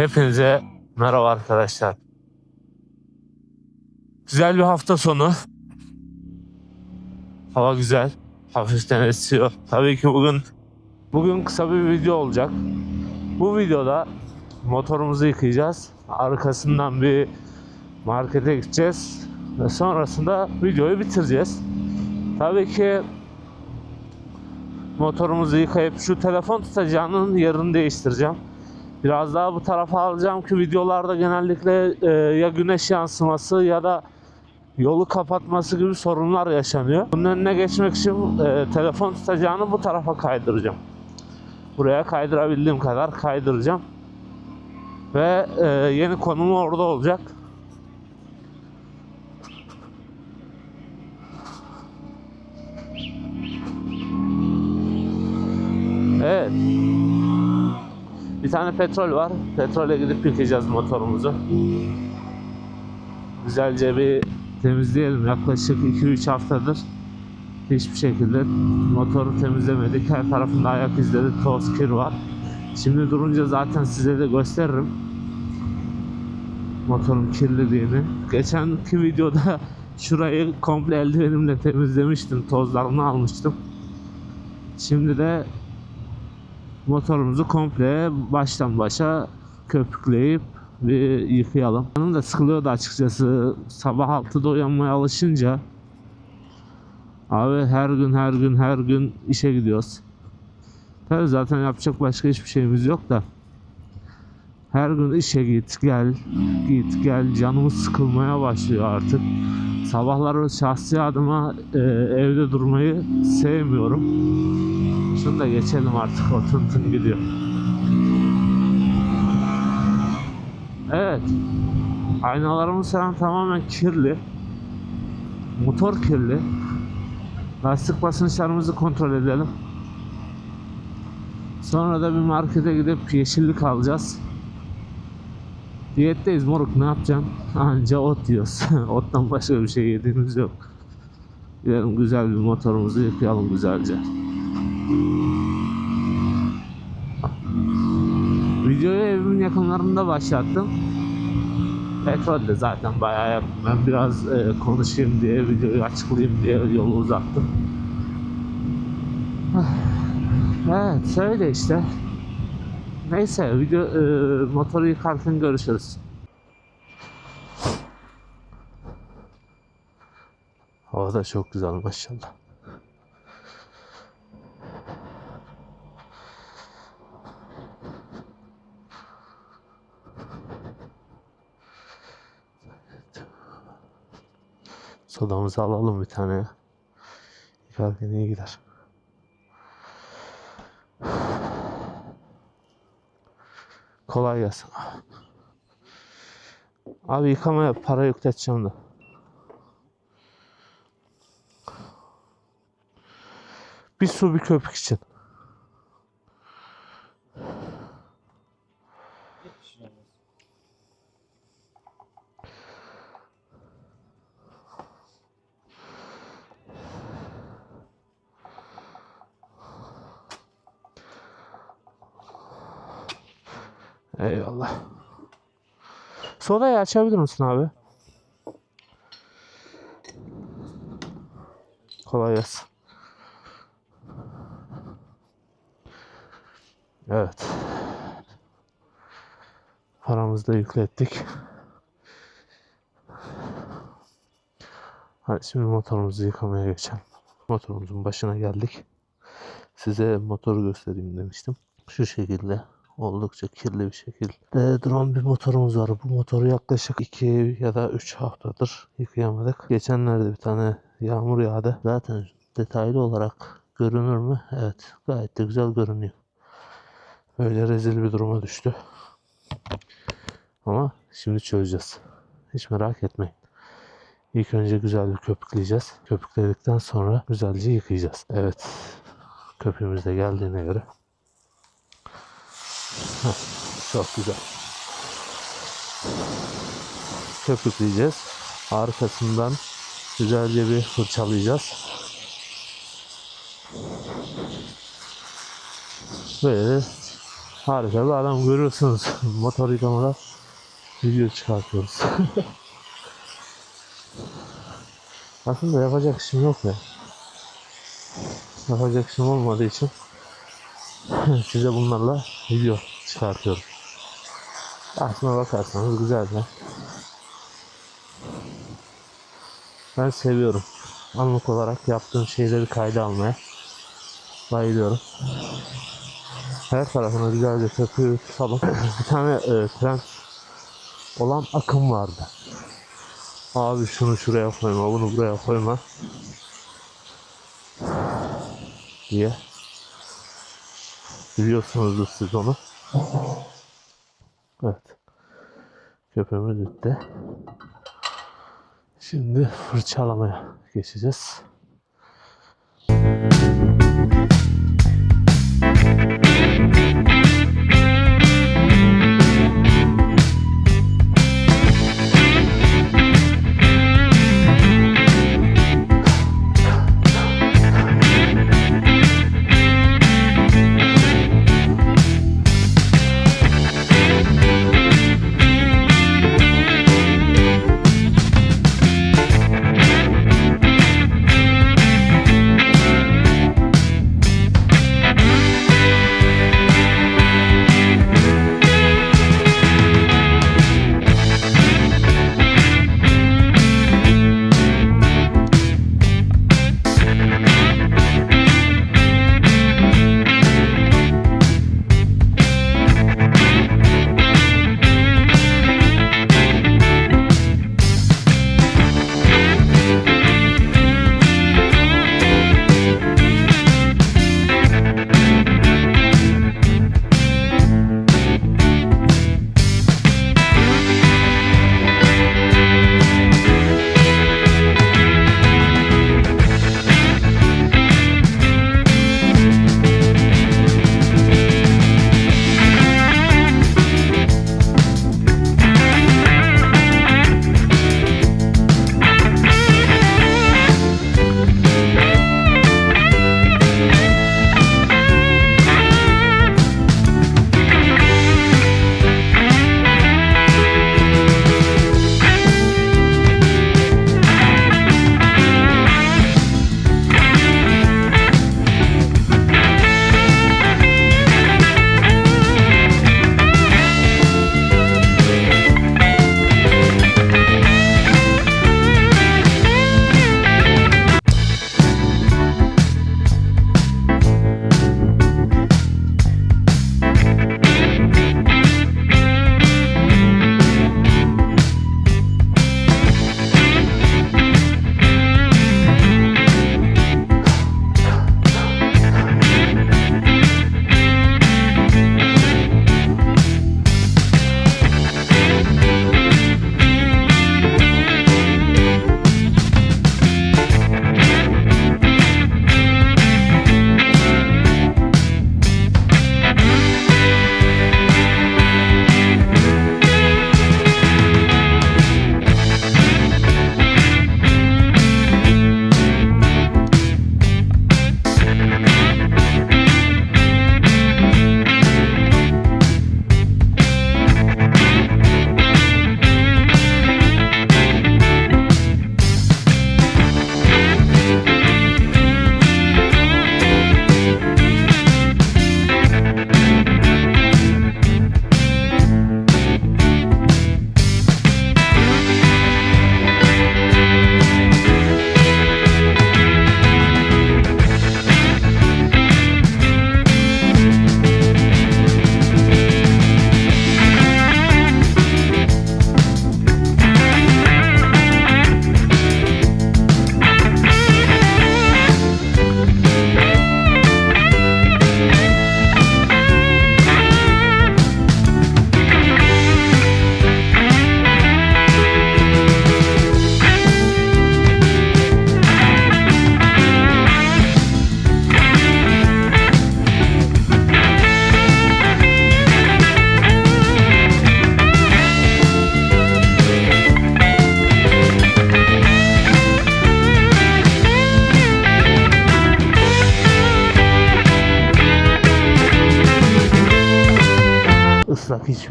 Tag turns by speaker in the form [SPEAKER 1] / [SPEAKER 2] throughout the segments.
[SPEAKER 1] Hepinize merhaba arkadaşlar. Güzel bir hafta sonu. Hava güzel. Hafiften esiyor. Tabii ki bugün bugün kısa bir video olacak. Bu videoda motorumuzu yıkayacağız. Arkasından bir markete gideceğiz. Ve sonrasında videoyu bitireceğiz. Tabii ki motorumuzu yıkayıp şu telefon tutacağının yerini değiştireceğim. Biraz daha bu tarafa alacağım ki videolarda genellikle e, ya güneş yansıması ya da yolu kapatması gibi sorunlar yaşanıyor. Bunun önüne geçmek için e, telefon tutacağını bu tarafa kaydıracağım. Buraya kaydırabildiğim kadar kaydıracağım. Ve e, yeni konumu orada olacak. Evet. Bir tane petrol var. Petrole gidip yıkayacağız motorumuzu. Güzelce bir temizleyelim. Yaklaşık 2-3 haftadır hiçbir şekilde motoru temizlemedik. Her tarafında ayak izleri, toz, kir var. Şimdi durunca zaten size de gösteririm. Motorun kirliliğini. Geçenki videoda şurayı komple eldivenimle temizlemiştim. Tozlarını almıştım. Şimdi de motorumuzu komple baştan başa köpükleyip bir yıkayalım. Canım da sıkılıyordu açıkçası. Sabah 6'da uyanmaya alışınca abi her gün her gün her gün işe gidiyoruz. Tabii zaten yapacak başka hiçbir şeyimiz yok da. Her gün işe git gel git gel canımız sıkılmaya başlıyor artık. Sabahları şahsi adıma e, evde durmayı sevmiyorum. Şunu da geçelim artık o tın gidiyor. Evet. Aynalarımız falan tamamen kirli. Motor kirli. Lastik basınçlarımızı kontrol edelim. Sonra da bir markete gidip yeşillik alacağız. Diyetteyiz moruk ne yapacaksın? Anca ot yiyoruz. Ottan başka bir şey yediğimiz yok. Gidelim güzel bir motorumuzu yıkayalım güzelce. Videoyu evimin yakınlarında başlattım. Petrol de zaten bayağı yakın. Ben biraz e, konuşayım diye, videoyu açıklayayım diye yolu uzattım. Evet, öyle işte. Neyse, video e, motoru yıkarken görüşürüz. Hava da çok güzel maşallah. Sodamızı alalım bir tane. Yıkarken iyi gider. Kolay gelsin. Abi yıkamaya para yükleteceğim de. Bir su bir köpük için. Eyvallah. Sodayı açabilir misin abi? Kolay gelsin. Evet. Paramızı da yüklettik. Hadi şimdi motorumuzu yıkamaya geçelim. Motorumuzun başına geldik. Size motoru göstereyim demiştim. Şu şekilde oldukça kirli bir şekilde duran bir motorumuz var. Bu motoru yaklaşık 2 ya da 3 haftadır yıkayamadık. Geçenlerde bir tane yağmur yağdı. Zaten detaylı olarak görünür mü? Evet gayet de güzel görünüyor. Böyle rezil bir duruma düştü. Ama şimdi çözeceğiz. Hiç merak etmeyin. İlk önce güzel bir köpükleyeceğiz. Köpükledikten sonra güzelce yıkayacağız. Evet. Köpüğümüz de geldiğine göre çok güzel. Köpükleyeceğiz. Arkasından güzelce bir fırçalayacağız. Böyle Harika bir adam görüyorsunuz. Motor yıkamada video çıkartıyoruz. Aslında yapacak işim yok ya. Yapacak işim olmadığı için size bunlarla video çıkartıyorum. Aslına bakarsanız güzel de. Ben seviyorum. Anlık olarak yaptığım şeyleri kayda almaya bayılıyorum. Her tarafına güzelce köpüğü tutalım. Bir tane e, trend olan akım vardı. Abi şunu şuraya koyma, bunu buraya koyma diye. Biliyorsunuzdur siz onu. Evet. Köpeğimiz bitti. Şimdi fırçalamaya geçeceğiz.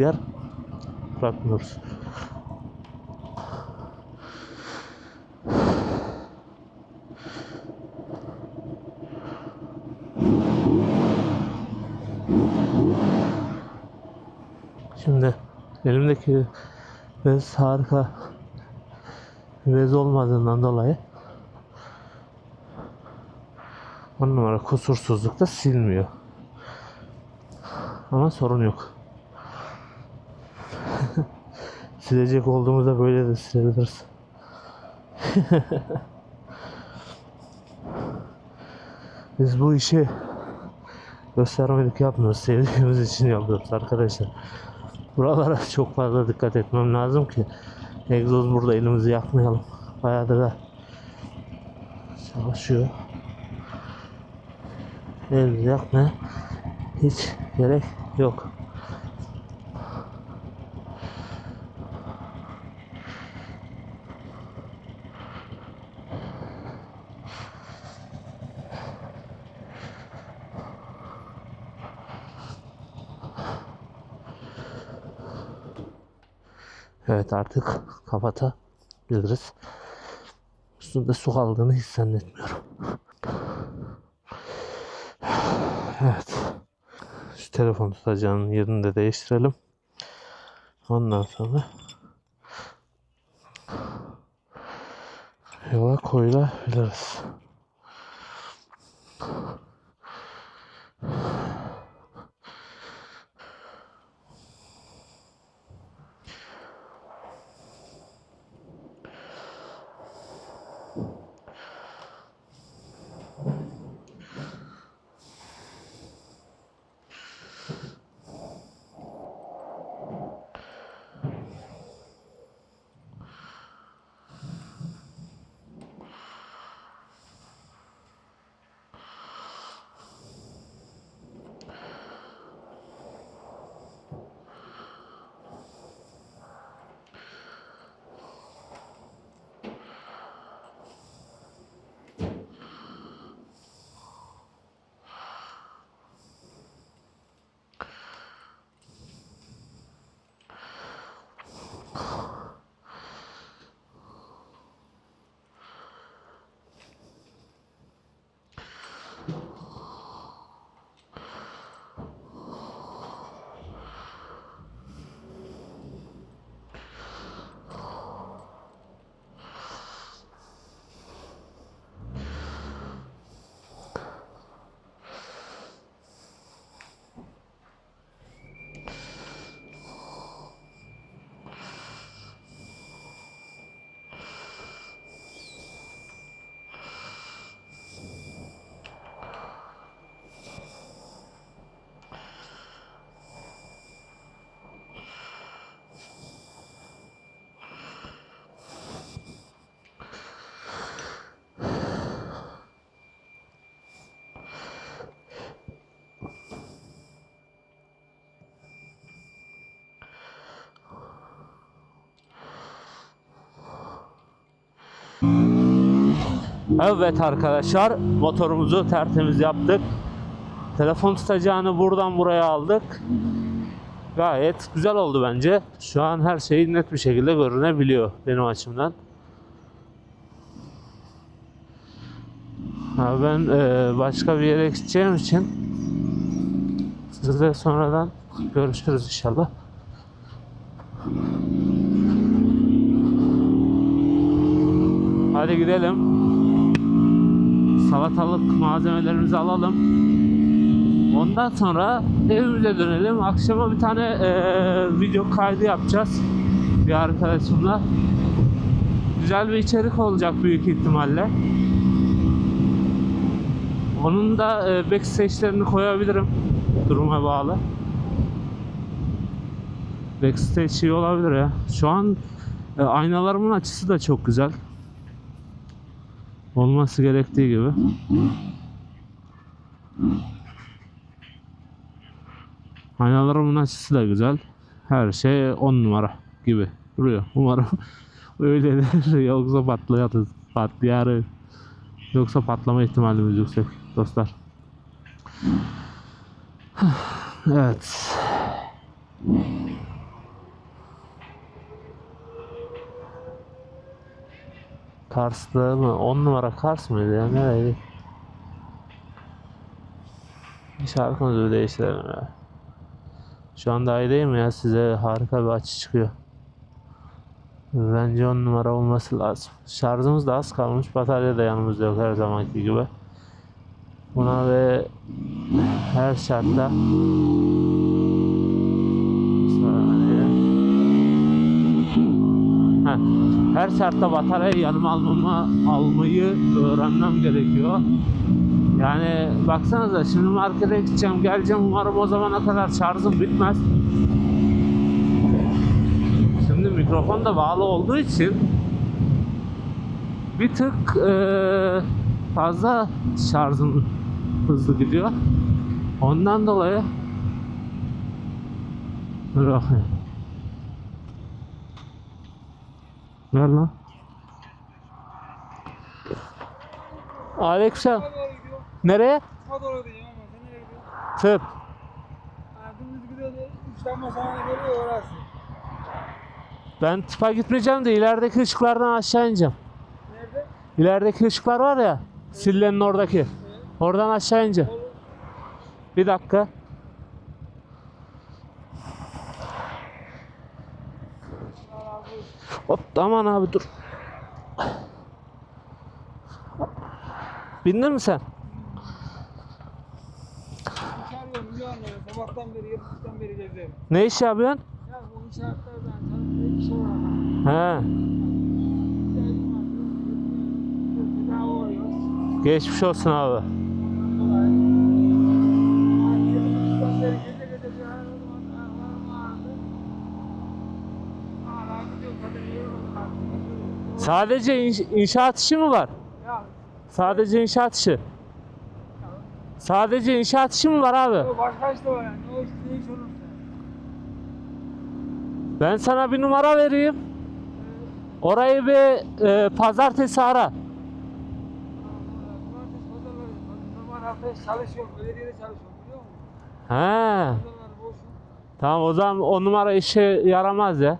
[SPEAKER 1] Yer bırakmıyoruz. Şimdi elimdeki bez harika bez olmadığından dolayı on numara kusursuzlukta silmiyor. Ama sorun yok. Silecek olduğumuzda böyle de silebiliriz. Biz bu işi göstermelik yapmıyoruz. Sevdiğimiz için yapıyoruz arkadaşlar. Buralara çok fazla dikkat etmem lazım ki egzoz burada elimizi yakmayalım. Bayağıdır da çalışıyor. Elimizi yakmaya hiç gerek yok. Evet artık kapatabiliriz. Üstünde su kaldığını hiç zannetmiyorum. Evet. Şu telefon tutacağının yerini de değiştirelim. Ondan sonra yola koyulabiliriz. Evet arkadaşlar motorumuzu tertemiz yaptık. Telefon tutacağını buradan buraya aldık. Gayet güzel oldu bence. Şu an her şey net bir şekilde görünebiliyor benim açımdan. Ha, ben e, başka bir yere gideceğim için sizle sonradan görüşürüz inşallah. Hadi gidelim. Salatalık malzemelerimizi alalım. Ondan sonra evimize dönelim. Akşama bir tane eee, video kaydı yapacağız. Bir arkadaşımla. Güzel bir içerik olacak büyük ihtimalle. Onun da eee backstage'lerini koyabilirim. Duruma bağlı. Backstage iyi olabilir ya. Şu an e, aynalarımın açısı da çok güzel. Olması gerektiği gibi. Aynalarımın açısı da güzel. Her şey 10 numara gibi duruyor. Umarım öyledir. Yoksa patlayarız. Patlayarız. Yoksa patlama ihtimalimiz yüksek dostlar. Evet. Kars'ta mı? 10 numara Kars mıydı ya? Nereydi? Şarkımızı bir değiştirelim ya. Şu an daha iyi değil ya? Size harika bir açı çıkıyor. Bence 10 numara olması lazım. Şarjımız da az kalmış. Batarya da yanımızda yok her zamanki gibi. Buna ve her şartta her şartta bataryayı yanıma almama, almayı öğrenmem gerekiyor. Yani baksanıza şimdi markete gideceğim geleceğim umarım o zamana kadar şarjım bitmez. Şimdi mikrofon da bağlı olduğu için bir tık eee, fazla şarjım hızlı gidiyor. Ondan dolayı Dur. Ver lan.
[SPEAKER 2] Gidiyor.
[SPEAKER 1] Nereye?
[SPEAKER 2] Sağa doğru gidiyor ama sen nereye gidiyorsun?
[SPEAKER 1] Tıp.
[SPEAKER 2] Gidiyordu. Geliyor orası.
[SPEAKER 1] Ben tıpa gitmeyeceğim de ilerideki ışıklardan aşağı ineceğim.
[SPEAKER 2] Nerede?
[SPEAKER 1] İlerideki ışıklar var ya. Sillenin oradaki. Oradan aşağı ineceğim.
[SPEAKER 2] Olur.
[SPEAKER 1] Bir dakika.
[SPEAKER 2] Allah razı olsun.
[SPEAKER 1] Hop aman abi dur. Bindin mi sen?
[SPEAKER 2] Sabahtan beri, beri.
[SPEAKER 1] Ne iş yapıyorsun?
[SPEAKER 2] Ya bu inşaatlardan tanıdığı bir şey var.
[SPEAKER 1] He. Geçmiş olsun abi. Sadece inş- inşaat işi mi var?
[SPEAKER 2] Ya,
[SPEAKER 1] Sadece inşaat işi. Sadece inşaat işi mi var abi?
[SPEAKER 2] ya başka işte var yani. O iş ne iş olursa.
[SPEAKER 1] Ben sana bir numara vereyim. Orayı bir e, pazartesi ara.
[SPEAKER 2] İçi çalışıyorum, çalışıyorum biliyor musun?
[SPEAKER 1] He. Tamam o zaman o numara işe yaramaz ya.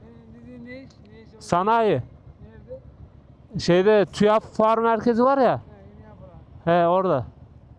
[SPEAKER 2] Senin dediğin ne iş? Ne iş olur?
[SPEAKER 1] Sanayi.
[SPEAKER 2] Nerede?
[SPEAKER 1] Şeyde TÜYAP fuar merkezi var ya.
[SPEAKER 2] He.
[SPEAKER 1] He orada.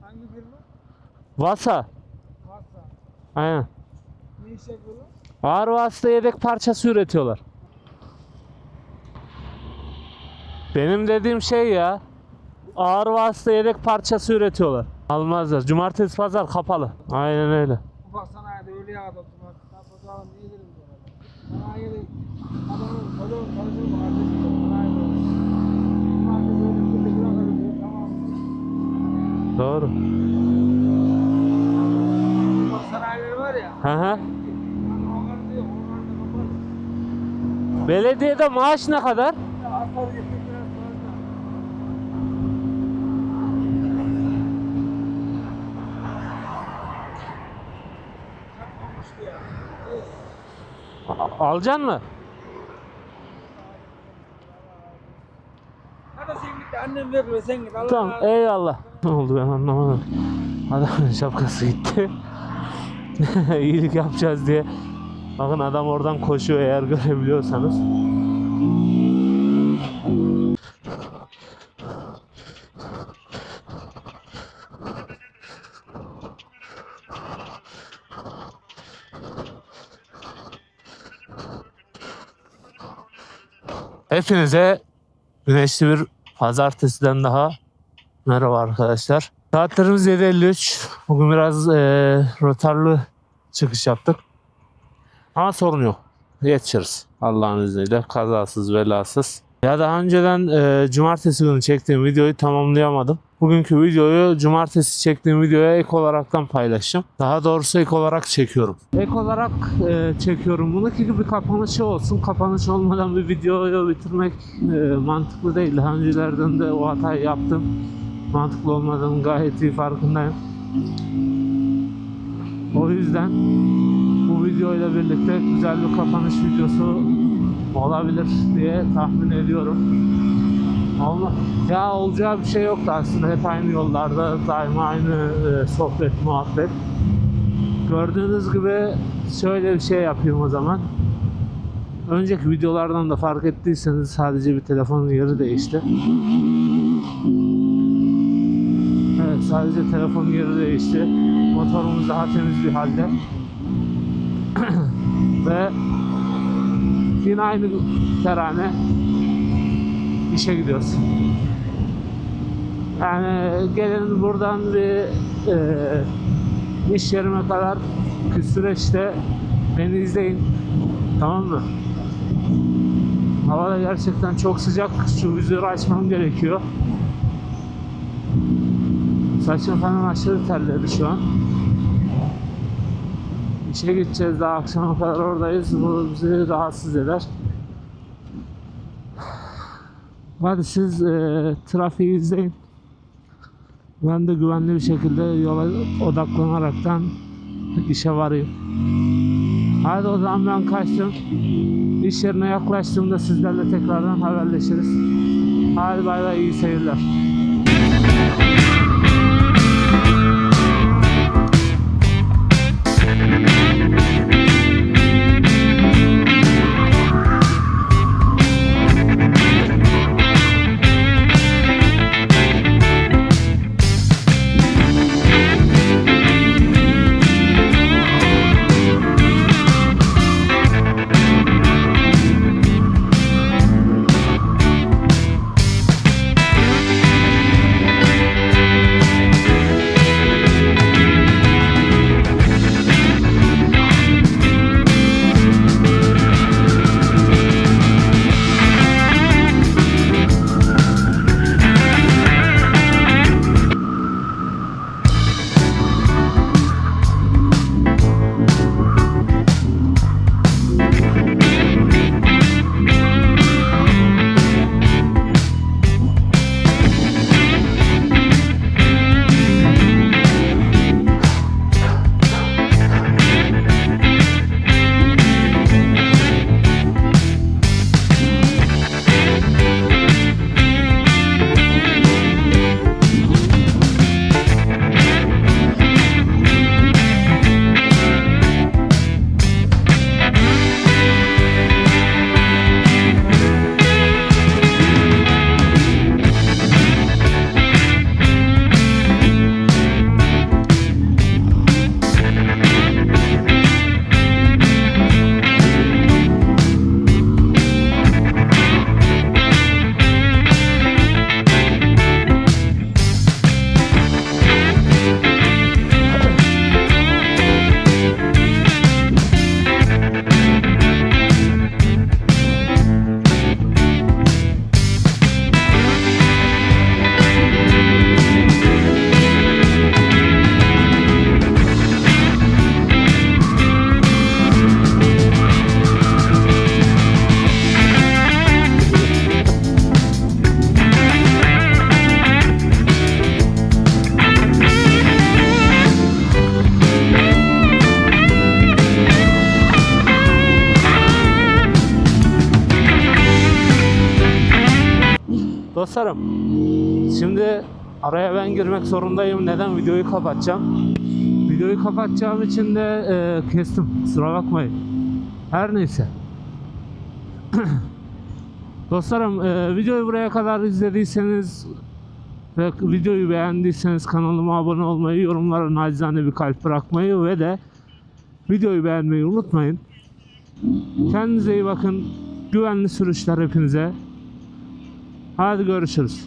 [SPEAKER 2] Hangi firma?
[SPEAKER 1] Vasa.
[SPEAKER 2] Varsa.
[SPEAKER 1] Aynen.
[SPEAKER 2] Ne iş yapıyorlar?
[SPEAKER 1] Ağır vasıta yedek parçası üretiyorlar. Benim dediğim şey ya. Ağır vasıta yedek parçası üretiyorlar. Almazlar. Cumartesi pazar kapalı. Aynen öyle.
[SPEAKER 2] Ufak sanayide öyle yağdı. Cumartesi pazarı niye gidelim. Sanayide mı.
[SPEAKER 1] Doğru.
[SPEAKER 2] Sanayileri var ya.
[SPEAKER 1] Hı hı. Belediyede maaş ne kadar?
[SPEAKER 2] Ya asfalt getir biraz fazla. Yapmamıştı ya. Evet.
[SPEAKER 1] A- alacaksın mı?
[SPEAKER 2] Hadi annem bekliyor sen git. Allah
[SPEAKER 1] Tamam
[SPEAKER 2] olsun.
[SPEAKER 1] eyvallah. Ne oldu ben anlamadım. Adamın şapkası gitti. İyilik yapacağız diye. Bakın adam oradan koşuyor eğer görebiliyorsanız. Hepinize güneşli bir pazartesiden daha merhaba arkadaşlar. Saatlerimiz 7.53. Bugün biraz eee rotarlı çıkış yaptık. Ama sorun yok. Yetişiriz Allah'ın izniyle. Kazasız belasız. Ya daha önceden eee, cumartesi günü çektiğim videoyu tamamlayamadım. Bugünkü videoyu cumartesi çektiğim videoya ek olaraktan paylaşacağım. Daha doğrusu ek olarak çekiyorum. Ek olarak eee, çekiyorum bunu ki bir kapanışı olsun. Kapanış olmadan bir videoyu bitirmek eee, mantıklı değil. Daha öncelerden de o hatayı yaptım. Mantıklı olmadığını gayet iyi farkındayım. O yüzden bu videoyla birlikte güzel bir kapanış videosu olabilir diye tahmin ediyorum. Ama ya olacağı bir şey yoktu aslında. Hep aynı yollarda, daima aynı e, sohbet, muhabbet. Gördüğünüz gibi şöyle bir şey yapayım o zaman. önceki videolardan da fark ettiyseniz sadece bir telefonun yeri değişti. Evet sadece telefonun yeri değişti. Motorumuz daha temiz bir halde. Ve yine aynı terane işe gidiyoruz. Yani gelin buradan bir e, iş yerime kadar bir süreçte beni izleyin. Tamam mı? Hava da gerçekten çok sıcak. Şu vizörü açmam gerekiyor. Saçım falan aşırı terledi şu an. İşe gideceğiz daha akşama kadar oradayız. Bu bizi rahatsız eder. Hadi siz e, trafiği izleyin. Ben de güvenli bir şekilde yola odaklanaraktan işe varayım. Hadi o zaman ben kaçtım. İş yerine yaklaştığımda sizlerle tekrardan haberleşiriz. Hadi bay bay iyi seyirler. Dostlarım, şimdi araya ben girmek zorundayım. Neden videoyu kapatacağım? Videoyu kapatacağım için de e, kestim. Kusura bakmayın. Her neyse. Dostlarım, e, videoyu buraya kadar izlediyseniz ve videoyu beğendiyseniz kanalıma abone olmayı, yorumlara nacizane bir kalp bırakmayı ve de videoyu beğenmeyi unutmayın. Kendinize iyi bakın. Güvenli sürüşler hepinize. Hadi görüşürüz.